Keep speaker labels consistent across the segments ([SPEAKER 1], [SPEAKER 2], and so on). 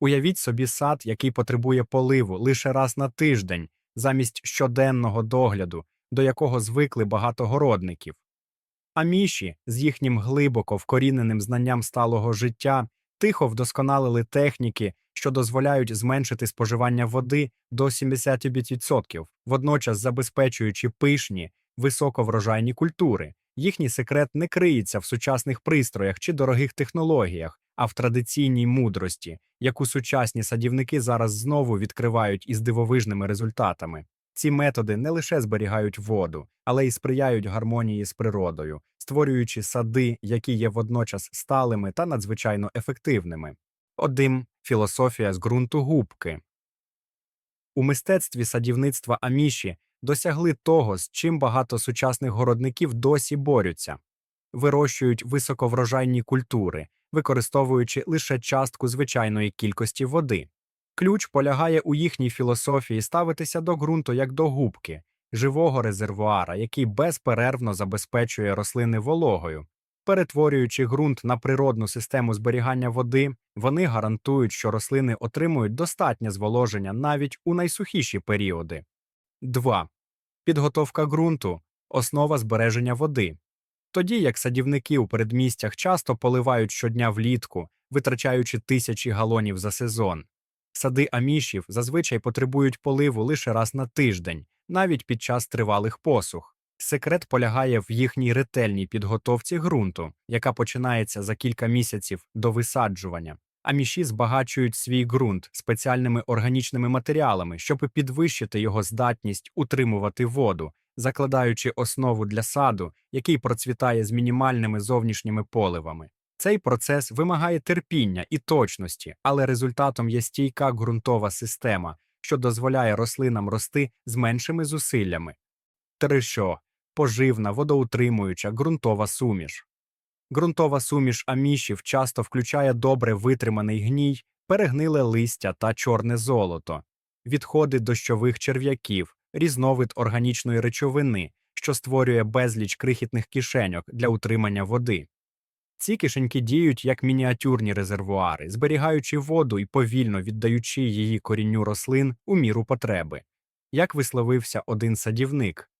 [SPEAKER 1] Уявіть собі сад, який потребує поливу лише раз на тиждень, замість щоденного догляду, до якого звикли багато городників. А міші з їхнім глибоко вкоріненим знанням сталого життя тихо вдосконалили техніки, що дозволяють зменшити споживання води до 75%, водночас забезпечуючи пишні, високоврожайні культури. Їхній секрет не криється в сучасних пристроях чи дорогих технологіях, а в традиційній мудрості, яку сучасні садівники зараз знову відкривають із дивовижними результатами. Ці методи не лише зберігають воду, але й сприяють гармонії з природою, створюючи сади, які є водночас сталими та надзвичайно ефективними. Одним філософія з ґрунту губки. У мистецтві садівництва аміші досягли того, з чим багато сучасних городників досі борються вирощують високоврожайні культури, використовуючи лише частку звичайної кількості води. Ключ полягає у їхній філософії ставитися до ґрунту як до губки, живого резервуара, який безперервно забезпечує рослини вологою. Перетворюючи ґрунт на природну систему зберігання води, вони гарантують, що рослини отримують достатнє зволоження навіть у найсухіші періоди. 2. Підготовка ґрунту основа збереження води. Тоді як садівники у передмістях часто поливають щодня влітку, витрачаючи тисячі галонів за сезон. Сади амішів зазвичай потребують поливу лише раз на тиждень, навіть під час тривалих посух. Секрет полягає в їхній ретельній підготовці ґрунту, яка починається за кілька місяців до висаджування. Аміші збагачують свій ґрунт спеціальними органічними матеріалами, щоб підвищити його здатність утримувати воду, закладаючи основу для саду, який процвітає з мінімальними зовнішніми поливами. Цей процес вимагає терпіння і точності, але результатом є стійка ґрунтова система, що дозволяє рослинам рости з меншими зусиллями. 3. Поживна, водоутримуюча ґрунтова суміш. Ґрунтова суміш амішів часто включає добре витриманий гній, перегниле листя та чорне золото, відходи дощових черв'яків, різновид органічної речовини, що створює безліч крихітних кишеньок для утримання води. Ці кишеньки діють як мініатюрні резервуари, зберігаючи воду і повільно віддаючи її корінню рослин у міру потреби. Як висловився один садівник,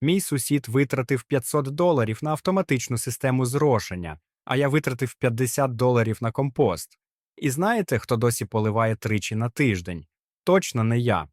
[SPEAKER 1] мій сусід витратив 500 доларів на автоматичну систему зрошення, а я витратив 50 доларів на компост. І знаєте, хто досі поливає тричі на тиждень? Точно не я.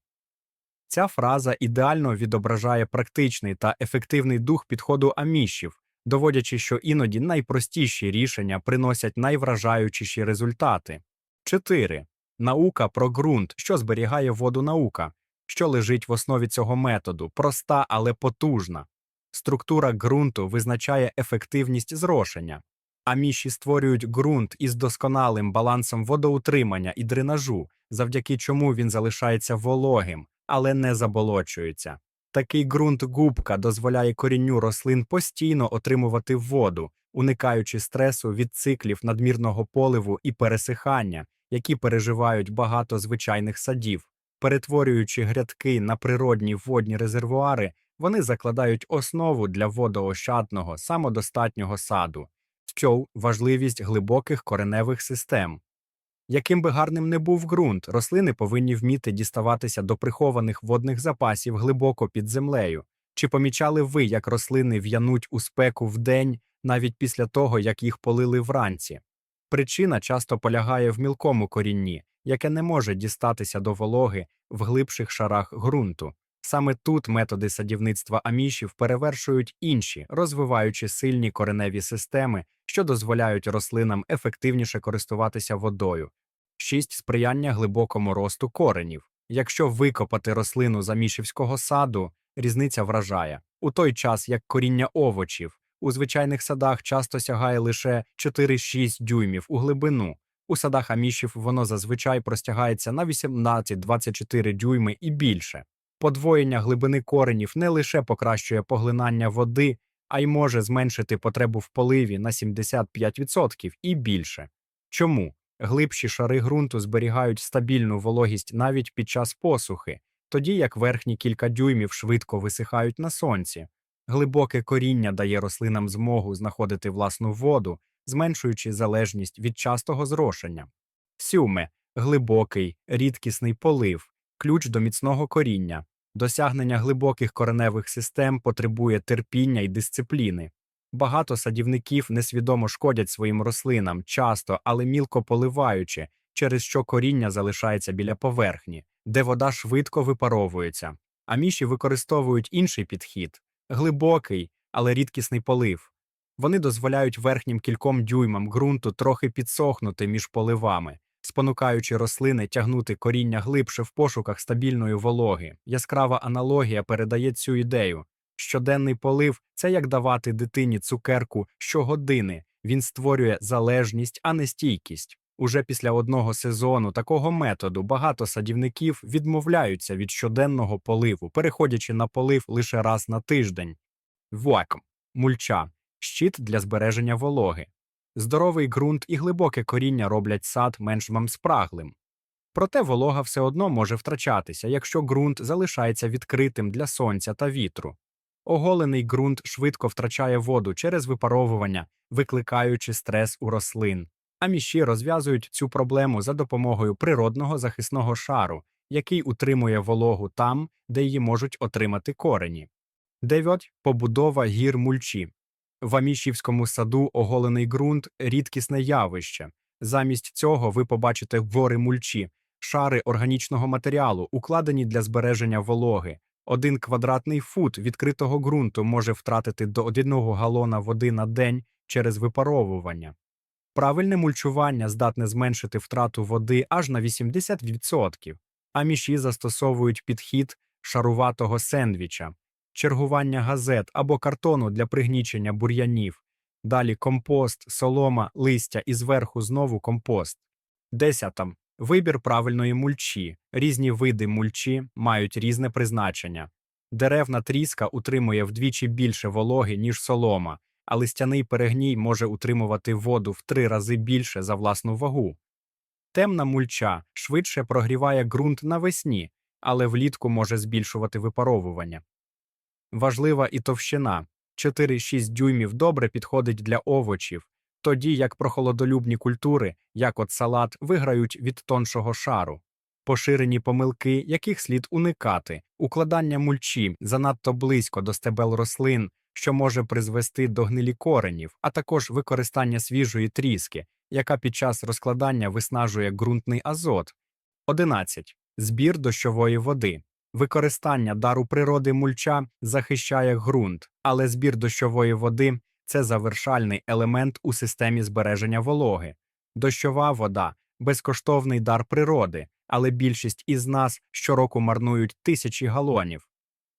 [SPEAKER 1] Ця фраза ідеально відображає практичний та ефективний дух підходу амішів, доводячи, що іноді найпростіші рішення приносять найвражаючіші результати. 4. Наука про ґрунт, що зберігає воду наука, що лежить в основі цього методу, проста, але потужна. Структура ґрунту визначає ефективність зрошення. Аміші створюють ґрунт із досконалим балансом водоутримання і дренажу, завдяки чому він залишається вологим, але не заболочується. Такий ґрунт губка дозволяє корінню рослин постійно отримувати воду, уникаючи стресу від циклів надмірного поливу і пересихання, які переживають багато звичайних садів. Перетворюючи грядки на природні водні резервуари, вони закладають основу для водоощадного, самодостатнього саду, що важливість глибоких кореневих систем. Яким би гарним не був ґрунт, рослини повинні вміти діставатися до прихованих водних запасів глибоко під землею. Чи помічали ви, як рослини в'януть у спеку вдень, навіть після того, як їх полили вранці? Причина часто полягає в мілкому корінні, яке не може дістатися до вологи в глибших шарах ґрунту. Саме тут методи садівництва амішів перевершують інші, розвиваючи сильні кореневі системи, що дозволяють рослинам ефективніше користуватися водою. 6. Сприяння глибокому росту коренів. Якщо викопати рослину з амішівського саду, різниця вражає. У той час як коріння овочів у звичайних садах часто сягає лише 4-6 дюймів у глибину. У садах амішів воно зазвичай простягається на 18-24 дюйми і більше. Подвоєння глибини коренів не лише покращує поглинання води, а й може зменшити потребу в поливі на 75% і більше. Чому? Глибші шари ґрунту зберігають стабільну вологість навіть під час посухи, тоді як верхні кілька дюймів швидко висихають на сонці. Глибоке коріння дає рослинам змогу знаходити власну воду, зменшуючи залежність від частого зрошення. Сюме глибокий, рідкісний полив, ключ до міцного коріння. Досягнення глибоких кореневих систем потребує терпіння і дисципліни. Багато садівників несвідомо шкодять своїм рослинам, часто, але мілко поливаючи, через що коріння залишається біля поверхні, де вода швидко випаровується. А міші використовують інший підхід глибокий, але рідкісний полив. Вони дозволяють верхнім кільком дюймам ґрунту трохи підсохнути між поливами, спонукаючи рослини тягнути коріння глибше в пошуках стабільної вологи. Яскрава аналогія передає цю ідею. Щоденний полив це як давати дитині цукерку щогодини. Він створює залежність, а не стійкість. Уже після одного сезону такого методу багато садівників відмовляються від щоденного поливу, переходячи на полив лише раз на тиждень. Вуакм мульча щит для збереження вологи. Здоровий ґрунт і глибоке коріння роблять сад менш спраглим. Проте волога все одно може втрачатися, якщо ґрунт залишається відкритим для сонця та вітру. Оголений ґрунт швидко втрачає воду через випаровування, викликаючи стрес у рослин. А міші розв'язують цю проблему за допомогою природного захисного шару, який утримує вологу там, де її можуть отримати корені. 9. Побудова гір мульчі. В Амішівському саду оголений ґрунт рідкісне явище. Замість цього ви побачите гори мульчі, шари органічного матеріалу, укладені для збереження вологи. Один квадратний фут відкритого ґрунту може втратити до одного галона води на день через випаровування. Правильне мульчування здатне зменшити втрату води аж на 80%, а міші застосовують підхід шаруватого сендвіча, чергування газет або картону для пригнічення бур'янів, далі компост, солома, листя і зверху знову компост. Десятам. Вибір правильної мульчі. Різні види мульчі мають різне призначення. Деревна тріска утримує вдвічі більше вологи, ніж солома, а листяний перегній може утримувати воду в три рази більше за власну вагу. Темна мульча швидше прогріває ґрунт навесні, але влітку може збільшувати випаровування. Важлива і товщина 4-6 дюймів добре підходить для овочів, тоді як прохолодолюбні культури, як от салат, виграють від тоншого шару. Поширені помилки, яких слід уникати, укладання мульчі занадто близько до стебел рослин, що може призвести до гнилі коренів, а також використання свіжої тріски, яка під час розкладання виснажує ґрунтний азот. 11. Збір дощової води. Використання дару природи мульча захищає ґрунт, але збір дощової води це завершальний елемент у системі збереження вологи. Дощова вода безкоштовний дар природи, але більшість із нас щороку марнують тисячі галонів.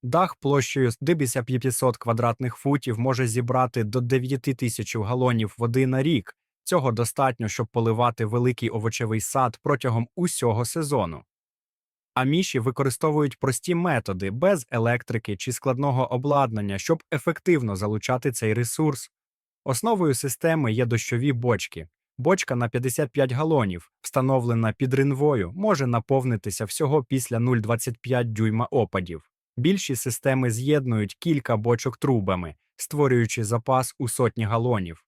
[SPEAKER 1] Дах площею з 500 квадратних футів може зібрати до 9 тисяч галонів води на рік. Цього достатньо, щоб поливати великий овочевий сад протягом усього сезону. А міші використовують прості методи без електрики чи складного обладнання, щоб ефективно залучати цей ресурс. Основою системи є дощові бочки. Бочка на 55 галонів, встановлена під ринвою, може наповнитися всього після 0,25 дюйма опадів. Більші системи з'єднують кілька бочок трубами, створюючи запас у сотні галонів.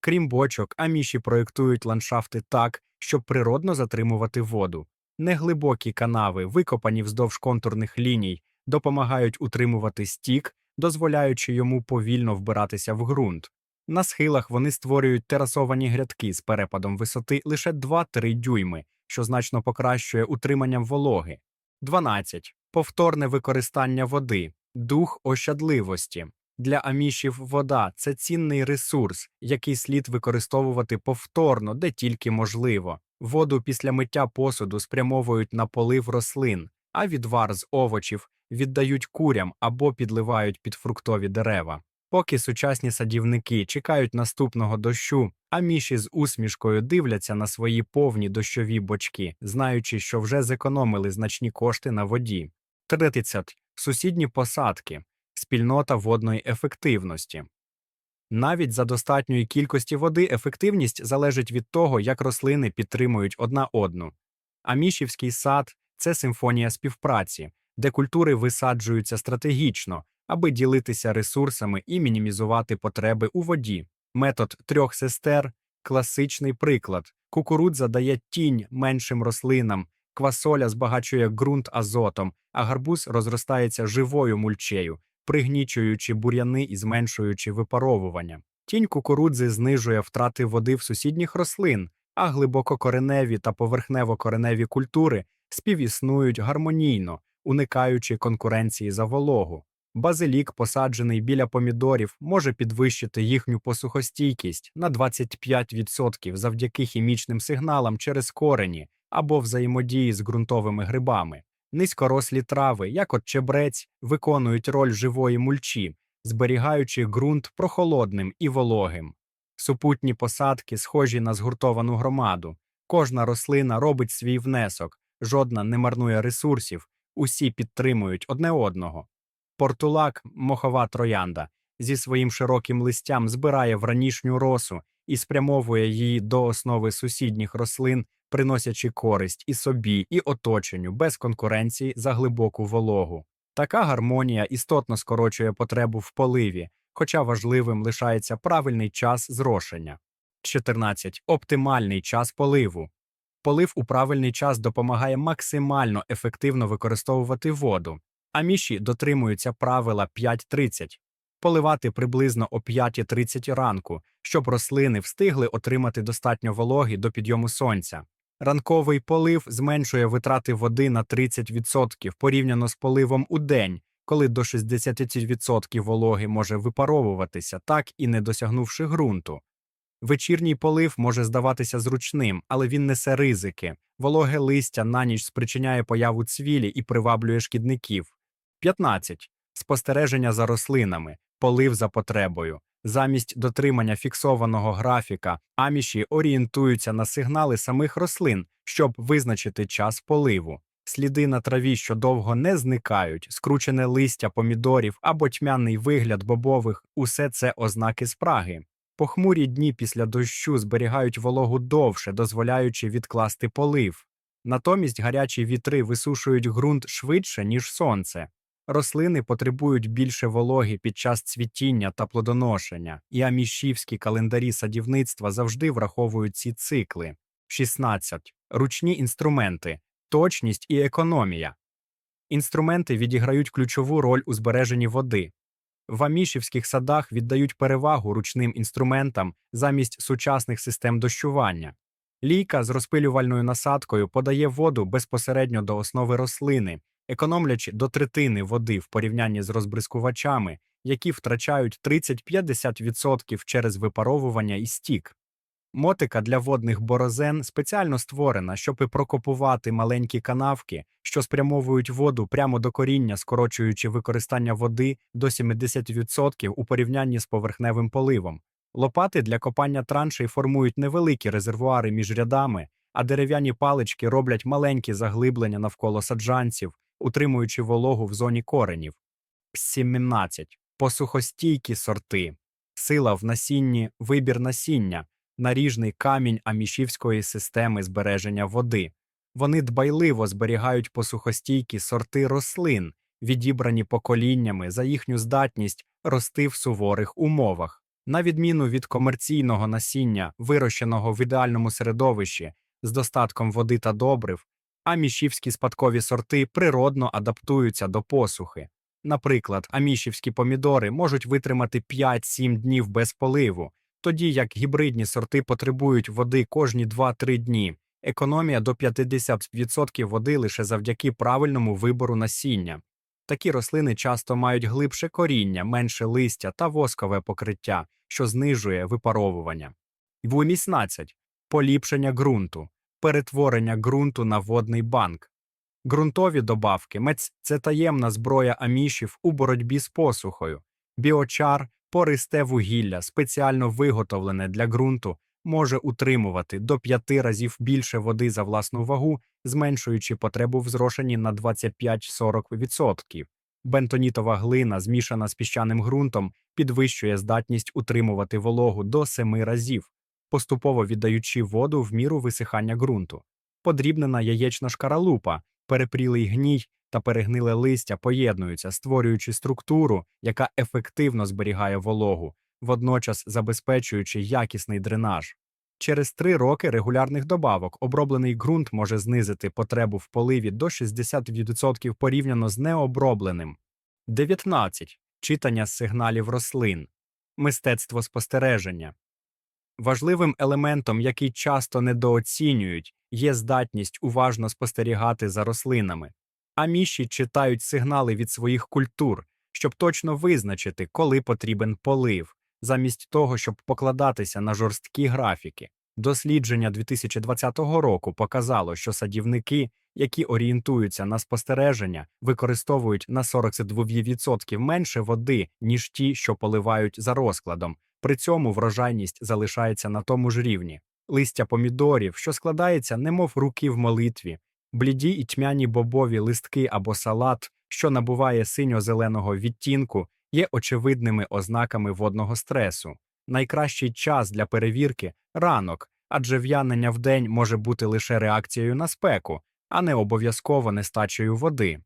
[SPEAKER 1] Крім бочок, аміші проєктують ландшафти так, щоб природно затримувати воду. Неглибокі канави, викопані вздовж контурних ліній, допомагають утримувати стік, дозволяючи йому повільно вбиратися в ґрунт. На схилах вони створюють терасовані грядки з перепадом висоти лише 2-3 дюйми, що значно покращує утримання вологи. 12. Повторне використання води, дух ощадливості. Для амішів вода це цінний ресурс, який слід використовувати повторно, де тільки можливо. Воду після миття посуду спрямовують на полив рослин, а відвар з овочів віддають курям або підливають під фруктові дерева. Поки сучасні садівники чекають наступного дощу, а міші з усмішкою дивляться на свої повні дощові бочки, знаючи, що вже зекономили значні кошти на воді. 30. Сусідні посадки, спільнота водної ефективності. Навіть за достатньої кількості води ефективність залежить від того, як рослини підтримують одна одну. А мішівський сад це симфонія співпраці, де культури висаджуються стратегічно, аби ділитися ресурсами і мінімізувати потреби у воді. Метод трьох сестер Класичний приклад: кукурудза дає тінь меншим рослинам, квасоля збагачує ґрунт азотом, а гарбуз розростається живою мульчею, пригнічуючи бур'яни і зменшуючи випаровування. Тінь кукурудзи знижує втрати води в сусідніх рослин, а глибококореневі та поверхневокореневі культури співіснують гармонійно, уникаючи конкуренції за вологу. Базилік, посаджений біля помідорів, може підвищити їхню посухостійкість на 25% завдяки хімічним сигналам через корені або взаємодії з ґрунтовими грибами. Низькорослі трави, як от чебрець, виконують роль живої мульчі, зберігаючи ґрунт прохолодним і вологим. Супутні посадки схожі на згуртовану громаду. Кожна рослина робить свій внесок, жодна не марнує ресурсів, усі підтримують одне одного. Портулак, мохова троянда, зі своїм широким листям збирає вранішню росу і спрямовує її до основи сусідніх рослин, приносячи користь і собі, і оточенню без конкуренції за глибоку вологу. Така гармонія істотно скорочує потребу в поливі, хоча важливим лишається правильний час зрошення. 14. Оптимальний час поливу. Полив у правильний час допомагає максимально ефективно використовувати воду. Аміші дотримуються правила 5.30. Поливати приблизно о 5.30 ранку, щоб рослини встигли отримати достатньо вологи до підйому сонця. Ранковий полив зменшує витрати води на 30% порівняно з поливом у день, коли до 60% вологи може випаровуватися, так і не досягнувши ґрунту. Вечірній полив може здаватися зручним, але він несе ризики. Вологе листя на ніч спричиняє появу цвілі і приваблює шкідників. 15. Спостереження за рослинами, полив за потребою. Замість дотримання фіксованого графіка, аміші орієнтуються на сигнали самих рослин, щоб визначити час поливу. Сліди на траві, що довго не зникають, скручене листя помідорів або тьмяний вигляд бобових усе це ознаки спраги. Похмурі дні після дощу зберігають вологу довше, дозволяючи відкласти полив. Натомість гарячі вітри висушують ґрунт швидше, ніж сонце. Рослини потребують більше вологи під час цвітіння та плодоношення, і амішівські календарі садівництва завжди враховують ці цикли. 16. Ручні інструменти, точність і економія. Інструменти відіграють ключову роль у збереженні води. В амішівських садах віддають перевагу ручним інструментам замість сучасних систем дощування. Лійка з розпилювальною насадкою подає воду безпосередньо до основи рослини, економлячи до третини води в порівнянні з розбризкувачами, які втрачають 30-50% через випаровування і стік. Мотика для водних борозен спеціально створена, щоб прокопувати маленькі канавки, що спрямовують воду прямо до коріння, скорочуючи використання води до 70% у порівнянні з поверхневим поливом. Лопати для копання траншей формують невеликі резервуари між рядами, а дерев'яні палички роблять маленькі заглиблення навколо саджанців, утримуючи вологу в зоні коренів. 17. Посухостійкі сорти. Сила в насінні, вибір насіння, наріжний камінь амішівської системи збереження води. Вони дбайливо зберігають посухостійкі сорти рослин, відібрані поколіннями за їхню здатність рости в суворих умовах. На відміну від комерційного насіння, вирощеного в ідеальному середовищі з достатком води та добрив, амішівські спадкові сорти природно адаптуються до посухи. Наприклад, амішівські помідори можуть витримати 5-7 днів без поливу, тоді як гібридні сорти потребують води кожні 2-3 дні. Економія до 50% води лише завдяки правильному вибору насіння. Такі рослини часто мають глибше коріння, менше листя та воскове покриття, що знижує випаровування. 18. Поліпшення ґрунту, перетворення ґрунту на водний банк. Ґрунтові добавки мець це таємна зброя амішів у боротьбі з посухою. Біочар, пористе вугілля, спеціально виготовлене для ґрунту, може утримувати до 5 разів більше води за власну вагу, зменшуючи потребу в зрошенні на 25-40%. Бентонітова глина, змішана з піщаним ґрунтом, підвищує здатність утримувати вологу до 7 разів, поступово віддаючи воду в міру висихання ґрунту. Подрібнена яєчна шкаралупа, перепрілий гній та перегниле листя поєднуються, створюючи структуру, яка ефективно зберігає вологу, водночас забезпечуючи якісний дренаж. Через три роки регулярних добавок оброблений ґрунт може знизити потребу в поливі до 60% порівняно з необробленим. 19. Читання сигналів рослин. Мистецтво спостереження. Важливим елементом, який часто недооцінюють, є здатність уважно спостерігати за рослинами. Аміші читають сигнали від своїх культур, щоб точно визначити, коли потрібен полив, замість того, щоб покладатися на жорсткі графіки. Дослідження 2020 року показало, що садівники, які орієнтуються на спостереження, використовують на 42% менше води, ніж ті, що поливають за розкладом. При цьому врожайність залишається на тому ж рівні. Листя помідорів, що складається, немов руки в молитві, бліді і тьмяні бобові листки або салат, що набуває синьо-зеленого відтінку, є очевидними ознаками водного стресу. Найкращий час для перевірки ранок, адже в'янення вдень може бути лише реакцією на спеку, а не обов'язково нестачею води.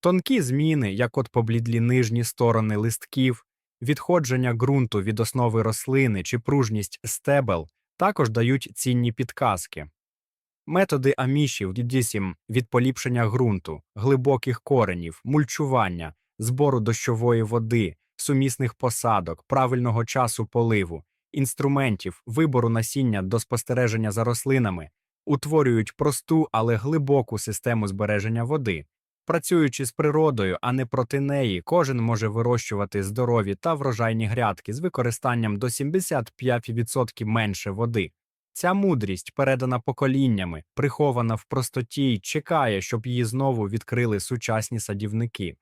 [SPEAKER 1] Тонкі зміни, як от поблідлі нижні сторони листків, відходження ґрунту від основи рослини чи пружність стебел також дають цінні підказки. Методи амішів дідісім від поліпшення ґрунту, глибоких коренів, мульчування, збору дощової води, сумісних посадок, правильного часу поливу, інструментів, вибору насіння до спостереження за рослинами утворюють просту, але глибоку систему збереження води. Працюючи з природою, а не проти неї, кожен може вирощувати здорові та врожайні грядки з використанням до 75% менше води. Ця мудрість, передана поколіннями, прихована в простоті й чекає, щоб її знову відкрили сучасні садівники.